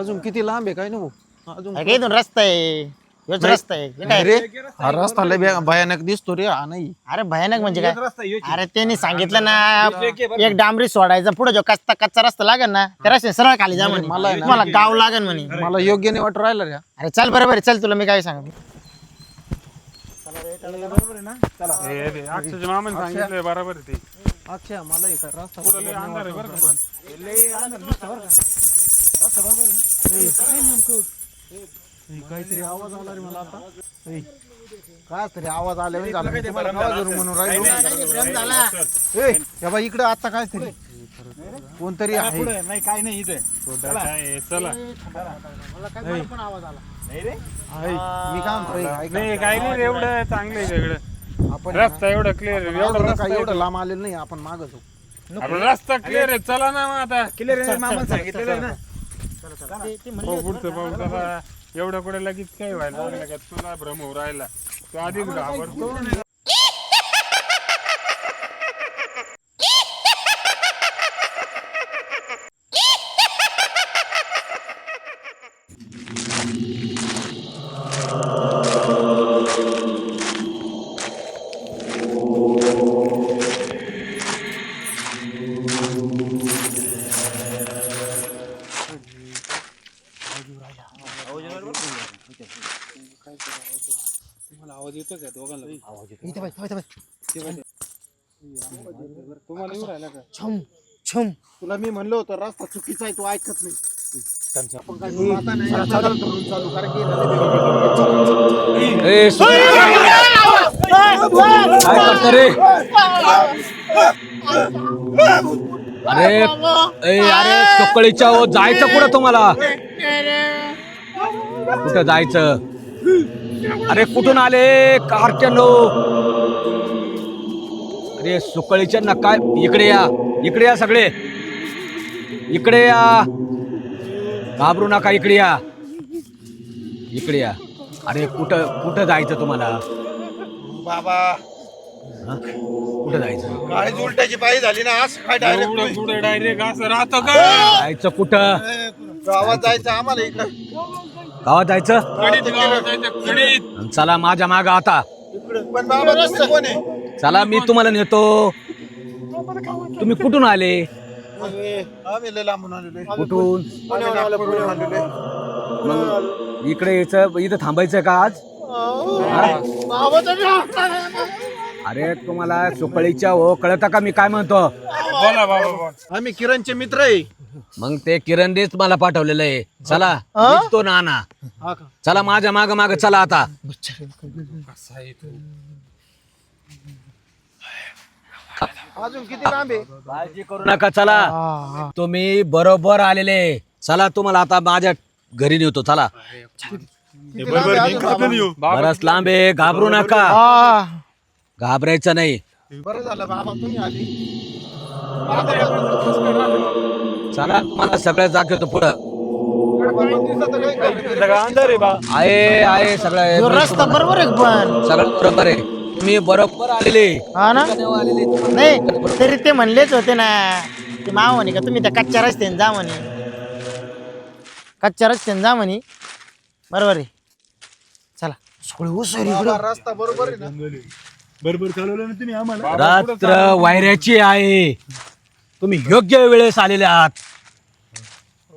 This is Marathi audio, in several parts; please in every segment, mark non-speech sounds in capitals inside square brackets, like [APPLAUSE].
अजून किती लांब आहे काय ना भाऊ अजून काय इथून रस्ता आहे. ह्योच रस्ता आहे. हे काय? रे हा रस्ता लय भया- भयानक दिसतो रे हा नाही. अरे भयानक म्हणजे काय? अरे त्यांनी सांगितलं ना एक डांबरी सोडायचा पुढे जो कच्चा कच्चा रस्ता लागेल ना त्या रस्त्याने सरळ खाली जा म्हणे. मला आहे ना- तुम्हाला गाव लागेल म्हणे. मला योग्य नाही वाटू राहिलं रे. हा. अरे चल बरोबर आहे, चल तुला मी काय सांग? रे, अक्षयच्या मामाने सांगितलंय बरोबर आहे ते. अच्छा मला काय रस्ता पुढं लय अंधार आहे बरं का पण. काहीतरी आवाज आला रे मला आता. काय तरी आवाज आला म्हणून राहिलो. बाई इकडे आता काय तरी कोणतरी आहे. नाही काय नाही इथे. चला. मी. नाही काय नाही एवढं चांगलं आहे सगळं. आपण रस्ता एवढं क्लिअर आहे एवढा एवढं रस्ता. एवढं लांब आलेलं नाही आपण मागं जाऊ. आपला रस्ता क्लिअर आहे चला ना मग आता. क्लिअर मामा सांगितलेलं ना पाहू पुढचं पाहू चला एवढं कुठे लगेच काय व्हायला लागलं का? तुला भ्रम होऊ राहिला. तू आधीच घाबरतो. तुम्हाला येऊ राहिला का? छम छम. तुला मी म्हणलं होतं रस्ता चुकीचा आहे तू ऐकत नाही. आपण काय करू आता नाही चालू धरून चालू कारण की काय करतो रे? अरे ए, अरे सकाळीच्या हो जायचं कुठं तुम्हाला? कुठं जायचं? अरे कुठून आले? कारच्यानो अरे सुकळीच्या ना काय इकडे या. इकडे या सगळे. इकडे या. घाबरू नका इकडे या. इकडे या. अरे कुठं कुठं जायचं तुम्हाला? बाबा. हा? कुठं जायचं? काय उलटाची पायी झाली ना आज काय एवढं पुढे डायरेक्ट असं राहतं का? जायचं कुठं? गावात जायचं आम्हाला इकडं. गावात जायचं? कडीत गावात जायचं, कडीत. चला माझ्या माग आता. इकडं. पण बाबा रस्ता कोण आहे? चला मी तुम्हाला नेतो. तुम्ही कुठून आले? कुठून? मग इकडे यायचं इथं थांबायचं का आज? अरे. तुम्हाला सुकळीच्या हो कळतं का मी काय म्हणतो? बोला बाबा बोला. आम्ही किरणचे मित्र आहे. मग ते किरणदेच मला पाठवलेलं आहे. चला तो नाना. चला माझ्या माग माग चला आता. अजून किती लांब आहे? काळजी करू नका चला. तुम्ही बरोबर आलेले चला तुम्हाला आता माझ्या घरी नेतो चला. किती लांब आहे अजून बाबा? बरंच लांब आहे घाबरू नका. घाबरायचं नाही. बरं झालं बाबा तुम्ही आली. चला तुम्हाला सगळं दाखवतो पुढं. अंधार आहे बा. आहे आहे ह्यो सगळं रस्ता बरोबर आहे पण. सगळं बरोबर आहे. तुम्ही बरोबर आलेले. हा ना? नाही तरी ते म्हणलेच होते ना ते माव म्हणे का तुम्ही त्या कच्च्या रस्त्याने जा म्हणे. कच्च्या रस्त्याने जा म्हणे. बरोबर आहे. चला सगळे उसर इकडं. रस्ता बरोबर आहे ना? बरोबर चालवलं ना तुम्ही आम्हाला? रात्र वायऱ्याची आहे. तुम्ही योग्य वेळेस आलेले आहात.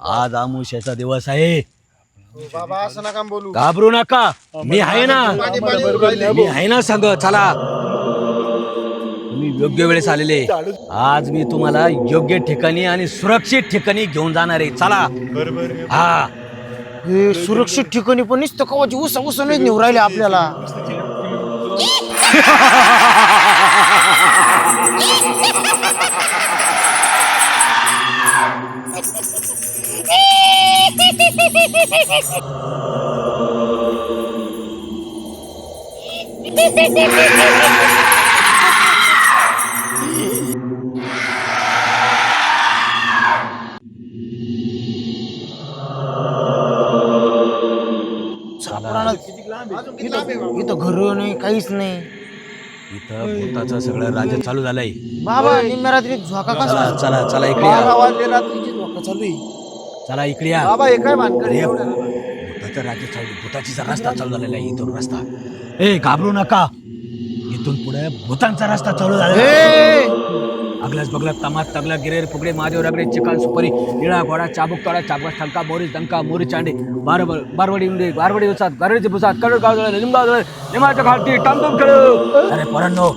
आज आमुष्याचा दिवस आहे. बाबा असं नका बोलू. घाबरू नका. मी आहे ना. मी आहे ना सांग चला. तुम्ही योग्य वेळेस आलेले. आज मी तुम्हाला योग्य ठिकाणी आणि सुरक्षित ठिकाणी घेऊन जाणार आहे. चला. हा. हे सुरक्षित ठिकाणी पण नुसतं कवाची उस उस नाही नेऊ राहिले आपल्याला. [LAUGHS] इथं घर नाही काहीच नाही. इथं भूताचं सगळं राज्य चालू झालंय. बाबा निम्म्या रात्री झोका कसा चला चला इकडे बारा या वाजले रात्रीची झोका चालू आहे. चला इकडे या. बाबा हे काय एवढं? भूताचा राज्य चालू भूताचीचा रस्ता चालू झालेला आहे इथून रस्ता. ए घाबरू नका. इथून पुढे भूतांचा रस्ता चालू झालेला आहे. अगलास बगलात तमात तगला गिरेर फुगडे महादेव रगडे चिकन सुपारी निळा घोडा चाबूक तोडा चाबक ठंका मोरी टंका मोरी चांडे बार बारवडी उंडे बारवडी उसात गारडीचे भुसात कडड गाव जळले लिंबा जळले लिंबाच्या खालती टामटूम खेळ. अरे पोरांनो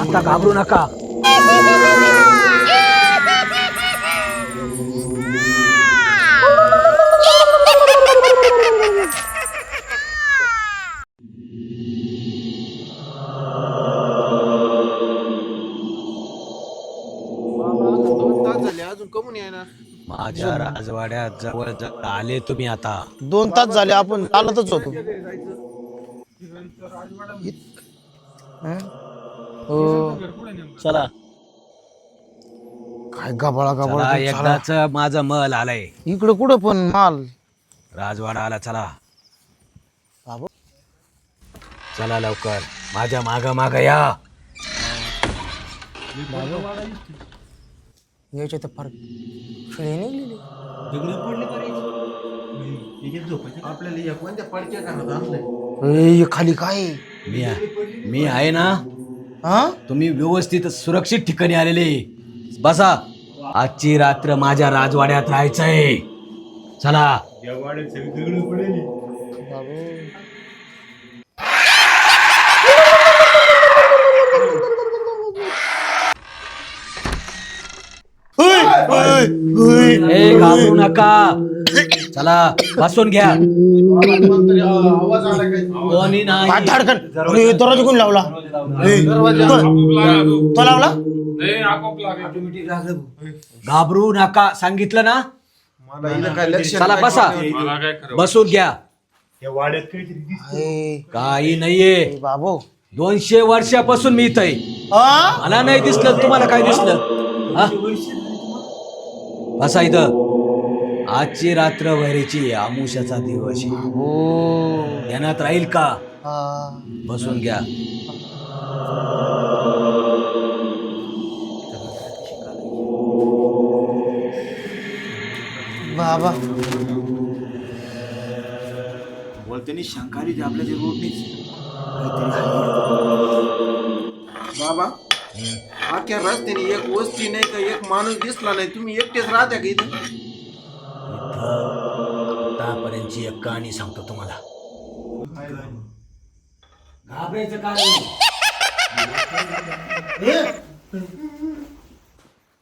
आता घाबरू नका. येणार माझ्या राजवाड्यात जवळ जवळ आले तुम्ही आता. दोन तास झाले आपण चालतच होतो. हं? हो. चला. काय गबाळा चला गबाळा एकदाच माझं मल आलंय. इकडं कुठं पण माल? राजवाडा आला चला. बाबू. चला लवकर. माझ्या माग माग या. याच्या तर फार खेळी निघलेली आपल्याला या कोणत्या पडक्या घरात आणलंय? ए, हे खाली काय? मी आहे- मी आहे ना? हा तुम्ही व्यवस्थित सुरक्षित ठिकाणी आलेले. बसा. आजची रात्र माझ्या राजवाड्यात राहायचंय. चला. या ए घाबरू नका. चला बसून घ्या. कोणी नाही. धडकन. दरवाजा कोण लावला? ए, तो- तो लावला? घाबरू नका. सांगितलं ना? चला बसा. बसून घ्या. ए, काही नाहीये. बाबू. दोनशे वर्षापासून मी इथं आहे. हा मला नाही दिसलं तुम्हाला काय दिसलं? हा? बसा इथं आजची रात्र वैरीची आमुष्याचा दिवस आहे. हो. ध्यानात राहील का? हा. बसून घ्या. बाबा. बोलतानी शंकाली ते आपल्या ते रोडनीच बाबा. अख्या रस्त्याने एक वस्ती नाही का? एक माणूस दिसला नाही. तुम्ही एकटेच राहत्या का इथं? इथं आतापर्यंतची एक कहाणी सांगतो तुम्हाला. घाबरायचं काय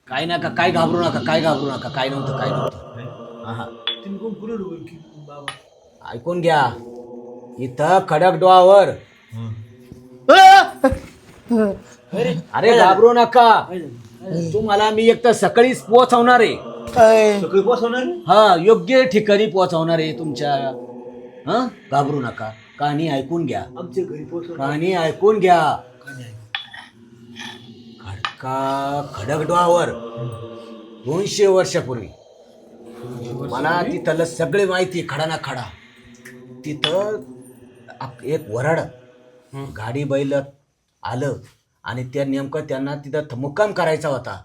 काय नका काय घाबरू नका काय घाबरू नका काय नव्हतं काय नव्हतं. आहा. ऐकून घ्या. इथं खडक डोळावर अरे घाबरू नका. तुम्हाला मी एक तर सकाळीच पोहोचवणार आहे. सगळी बसवणार हा योग्य ठिकाणी पोहोचवणार आहे तुमच्या हा? घाबरू नका. कहाणी ऐकून घ्या. आमच्या घरी पोहोचवणार. कहाणी ऐकून घ्या. खडका खडकडवावर दोनशे वर्षापूर्वी. मला तिथलं सगळे माहिती खडा ना खडा. तिथं आप- एक वराड. गाडी बैल आलं. आणि त्या नेमकं त्यांना तिथं मुक्काम करायचा होता.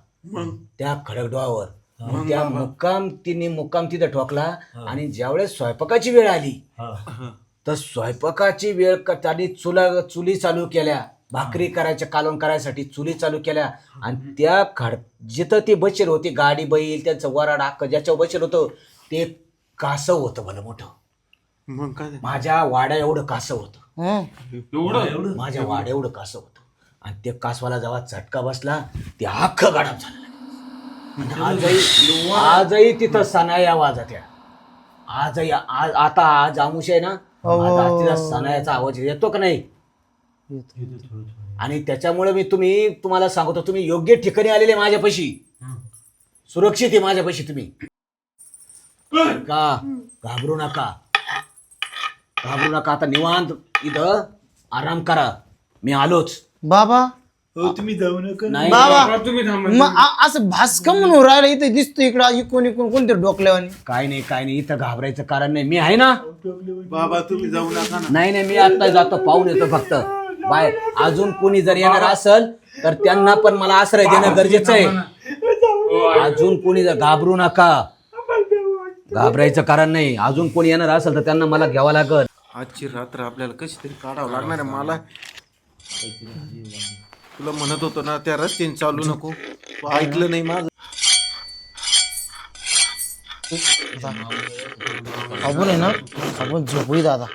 त्या खडकडवावर त्या मुक्काम तिने मुक्काम तिथं ठोकला. आणि ज्यावेळेस स्वयंपाकाची वेळ आली तर स्वयंपाकाची वेळ क- त्यांनी चुला चुली चालू केल्या. भाकरी करायच्या कालवण करायसाठी चुली चालू केल्या. आणि त्या खड जिथं ते बसेल होते गाडी बैल त्यांचं वराड हक्क ज्याच्यावर बसेल होतं ते कासव होतं भलं मोठं. मग काय माझ्या वाड्या एवढं कासव होतं. हं. माझ्या वाड्या एवढं कासव होतं. आणि ते कासवाला जेव्हा चटका बसला ते अख्खं गाडा झालं. आणि आजही आजही तिथं सनाया वाजत आहे आजही आज आता आज आमुष आहे ना तिथं सनायाचा आवाज येतो का नाही? आणि त्याच्यामुळे मी तुम्ही तुम्हाला सांगतो तुम्ही योग्य ठिकाणी आलेले माझ्यापाशी. सुरक्षित आहे माझ्यापाशी तुम्ही. का? घाबरू नका. घाबरू नका आता निवांत. इथं आराम करा. मी आलोच. बाबा. हो तुम्ही जाऊ नका. नाही बाबा तुम्ही थांबा मग आ- असं भास्कम म्हणून राहिलं इथे दिसतो इकडं इकून इकून कोणतरी डोकल्यावानी? काय नाही काय नाही. इथं घाबरायचं कारण नाही. मी आहे ना? बाबा तुम्ही जाऊ नका ना. नाही नाही मी आता जातो. पाहून येतो फक्त. बाय अजून कोणी जर येणार असेल तर त्यांना पण मला आश्रय देणं गरजेचं आहे. अजून कोणी जर घाबरू नका. घाबरायचं कारण नाही. अजून कोणी येणार असेल तर त्यांना मला घ्यावं लागल. आजची रात्र आपल्याला कशी तरी काढावं लागणार आहे मला. तुला म्हणत होतो ना त्या रस्त्याने चालू नको. तू ऐकलं नाही माझं. आपण आहे ना आपण झोपू दादा.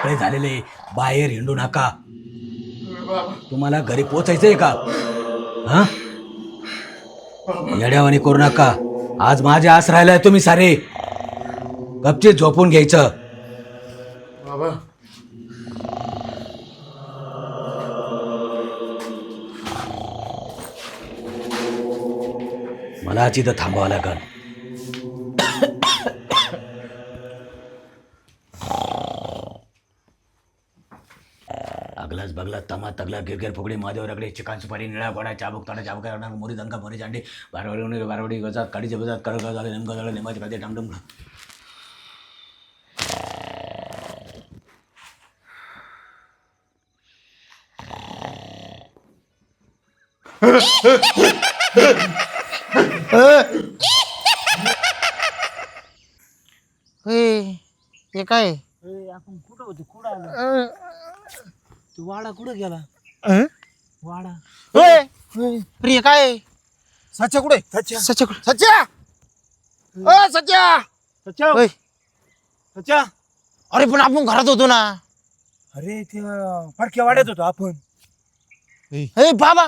मोकळे झालेले बाहेर हिंडू नका. तुम्हाला घरी पोचायचंय का? हा? येड्यावानी करू नका. आज माझे आस राहिलाय तुम्ही सारे. गपचीत झोपून घ्यायचं. मला तिथं थांबावं लागल अगलाच बगला तमा तगला गिरगिर फुगडी महादेव रगडे चिकन सुपारी निळा गोडा चाबूक ताडा चाबूक करणार मोरी दंगा मोरी जांडे बारवडी बारवडी गजात काडीचे बजात कळग झाले नेमकं झालं नेमाचे पाते डमडम हे हे काय? आपण कुठं होतो? कुठं आलो? तू वाडा कुठं गेला? अं? वाडा. होय. अरे हे काय? सच्या कुठे? सच्या कुठं? सच्या अ सच्या सच्या होय. सच्या अरे पण आपण घरात होतो ना. अरे त्या फडक्या वाड्यात होतो आपण. हे बाबा.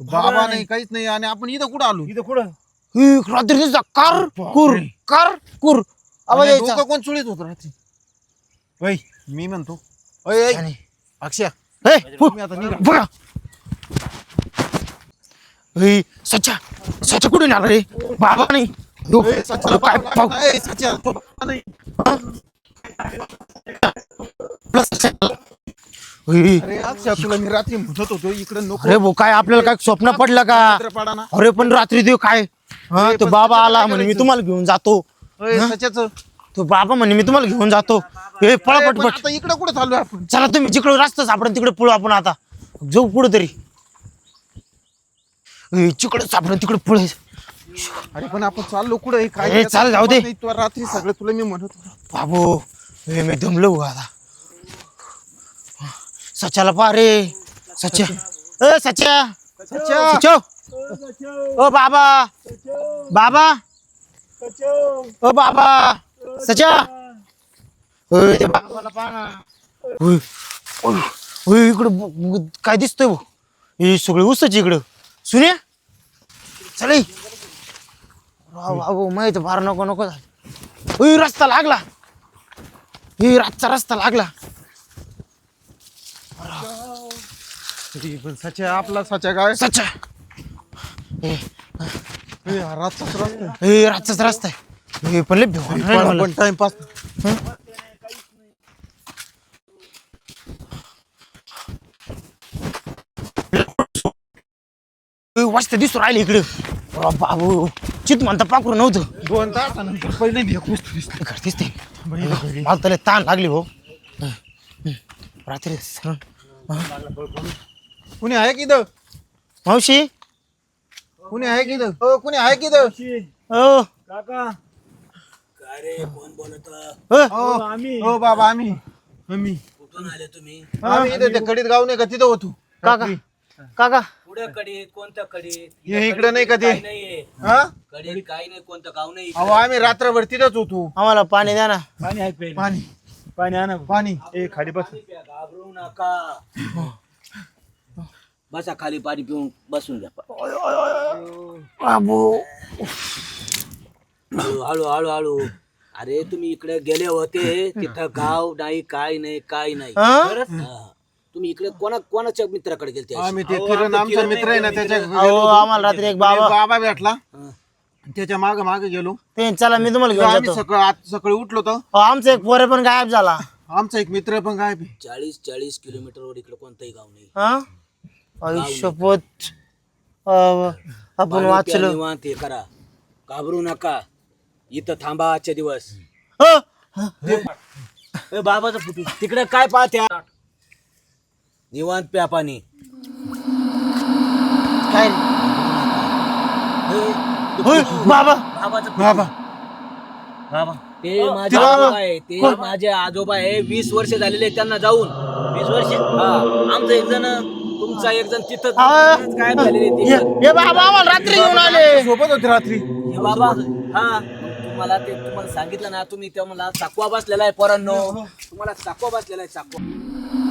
बाबा नाही काहीच नाही. आणि आपण इथं कुठं आलो? इथं कुठं? हे रात्रीचा कार कुर कार कुर. आवाज आणि यायचा. डोकं कोण चुळीत होत रात्री? मी म्हणतो. अय अय, आणि- अक्षय हे, तुम्ही आता निघा. बघा. हे, सच्या सच्या कुठून आला रे? बाबा नाही. यो, ए, सच्या, काय पाहू ए, तो बाबा नाही. हे, अरे अक्षय तुला मी रात्री म्हणत होतो इकडे नको. अरे भाऊ काय आपल्याला काय स्वप्न पडलं का? चित्रपटा ना. अरे पण रात्री देव काय? हा तो बाबा आला म्हणे मी? तुम्हाला घेऊन जातो. सच्याचं. तो बाबा म्हणे मी तुम्हाला घेऊन जातो. हे पळा पण पटपट. आता इकडे कुठे चाललोय आपण? चला तुम्ही जिकडे रस्ता सापडून तिकडे पळू आपण आता. जाऊ पुढे तरी तिकडे सापडून तिकडे पळू. अरे पण आपण चाललो कुठे? काय चाल, जाऊ दे. नाही, तुला रात्री सगळं तुला मी म्हणत होतो. बाबू हे मी दमलो आता. सच्याला पा रे. सच्या. ए सच्या. सच्या. सच्या. ओ बाबा. बाबा. ओ बाबा. सच्या. ओय, ते ना. ओय, ओय, ओय, इकडं ब- ब- काय दिसतंय भाऊ हे सगळे उसच इकडं. सुन्या. चल बाबू माहीत फार नको नको झालं. ओय, रस्ता लागला. हे रातचा रस्ता लागला. अरे, पण सच्या आपला सच्या काय? हा रातचाच रस्ता. हे रातचाच रस्ता आहे. हे पण लय भिवान पण- मला. पण टाइमपास हे? वाजता दिसू राहिले इकडे. बाबू चित म्हणता पाखरू नव्हतं. दोन तासानंतर पहिले घर दिसते. मला त्याला ताण लागली हो रात्री सर कुणी आहे की इथं? मावशी? कुणी आहे की इथं? हो कुणी आहे की इथं? हो काका. हो. हो आम्ही. हो बाबा आम्ही. आम्ही. आम्ही इथं ते कडीत गाव नाही का? तिथं होतो. काका काका. पुढे कडे कोणतं कडे हे इकडे नाही का ते? हा? कडे काही नाही कोणतं गाव नाही अहो आम्ही रात्रभर तिथंच होतो. आम्हाला पाणी द्या ना. पाणी आहे प्यायला. पाणी. पाणी आणा पाणी. ए खाली बस. घाबरू नका. बसा खाली पाणी पिऊन बसून घ्या बाबू हळू हळू हळू हळू. अरे तुम्ही इकडे गेले होते तिथं गाव नाही काय नाही काय नाही. हा? हा. तुम्ही इकडे कोणा कोणाच्या मित्राकडे गेलते? आम्ही ते किरण आमचा मित्र आहे ना त्याच्या अहो आम्हाला रात्री एक बाबा बाबा भेटला. त्याच्या माग मागे गेलो. ते चला मी तुम्हाला घेऊन आम्ही जातो. सकाळ आज सकाळी उठलो तर अहो, आमचा एक पोरे पण गायब झाला. आमचा एक मित्र पण काय बे. चाळीस चाळीस किलोमीटरवर इकडे कोणतंही गाव नाही. हा? आयुष्यपत आपण वाचलो. निवांत हे करा. घाबरू नका. इथं थांबा आजचे दिवस. ए, बाबाचा फुटू तिकडे काय पाहत्या निवांत प्या पाणी. काय होय, बाबा. बाबाचं फुटू. बाबा. बाबा ते माझे आजोबा आहे ते माझे आजोबा आहे. वीस वर्ष झालेले आहेत त्यांना जाऊन. वीस वर्ष? हा. आमचा एक जण तुमचा एक जण तिथं हा. काय झालेले ते हे हे बाबा आम्हाला रात्री घेऊन आले. सोबत होते रात्री. हे बाबा हा. तुम्हाला ते तुम्हाला सांगितलं ना तुम्ही तेव्हा मला चाकवा बसलेला आहे पोरांनो. तुम्हाला चाकवा बसलेला आहे चाकवा.